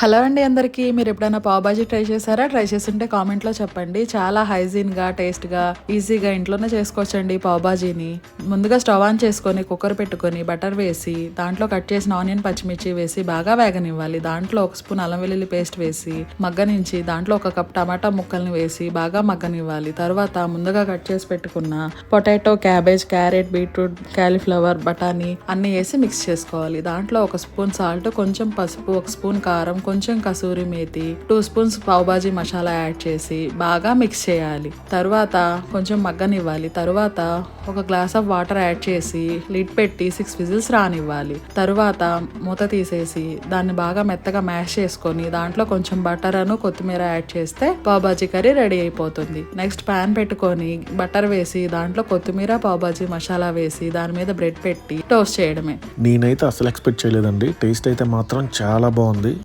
Hello అండి అందరికీ మీరు ఎప్పుడైనా పావు బాజీ ట్రై చేశారా? ట్రై చేస్తుంటే కామెంట్లో చెప్పండి. చాలా హైజీన్గా టేస్ట్గా ఈజీగా ఇంట్లోనే చేసుకోవచ్చండి పావు బాజీని. ముందుగా స్టవ్ ఆన్ చేసుకొని కుక్కర్ పెట్టుకొని బటర్ వేసి దాంట్లో కట్ చేసిన ఆనియన్ పచ్చిమిర్చి వేసి బాగా వేగనివ్వాలి. దాంట్లో ఒక స్పూన్ అల్లం వెల్లుల్లి పేస్ట్ వేసి మగ్గనించి దాంట్లో ఒక కప్ టమాటా ముక్కల్ని వేసి బాగా మగ్గనివ్వాలి. తర్వాత ముందుగా కట్ చేసి పెట్టుకున్న potato cabbage carrot beetroot cauliflower బఠానీ అన్ని వేసి మిక్స్ చేసుకోవాలి. దాంట్లో ఒక స్పూన్ సాల్ట్ కొంచెం పసుపు ఒక స్పూన్ కారం కొంచెం kasuri methi two spoons pav bhaji masala add చేసి బాగా మిక్స్ చేయాలి. తర్వాత కొంచెం మగ్గనివ్వాలి. తరువాత ఒక గ్లాస్ ఆఫ్ వాటర్ యాడ్ చేసి లిడ్ పెట్టి సిక్స్ విజిల్స్ రానివ్వాలి. తరువాత మూత తీసేసి దాన్ని బాగా మెత్తగా మ్యాష్ చేసుకొని దాంట్లో కొంచెం బటర్ అను కొత్తిమీర యాడ్ చేస్తే పావుబాజీ కర్రీ రెడీ అయిపోతుంది. నెక్స్ట్ ప్యాన్ పెట్టుకొని బటర్ వేసి దాంట్లో కొత్తిమీర పావుబాజీ మసాలా వేసి దాని మీద బ్రెడ్ పెట్టి టోస్ట్ చేయడమే. నేనైతే అసలు ఎక్స్పెక్ట్ చేయలేదండి. టేస్ట్ అయితే మాత్రం చాలా బాగుంది.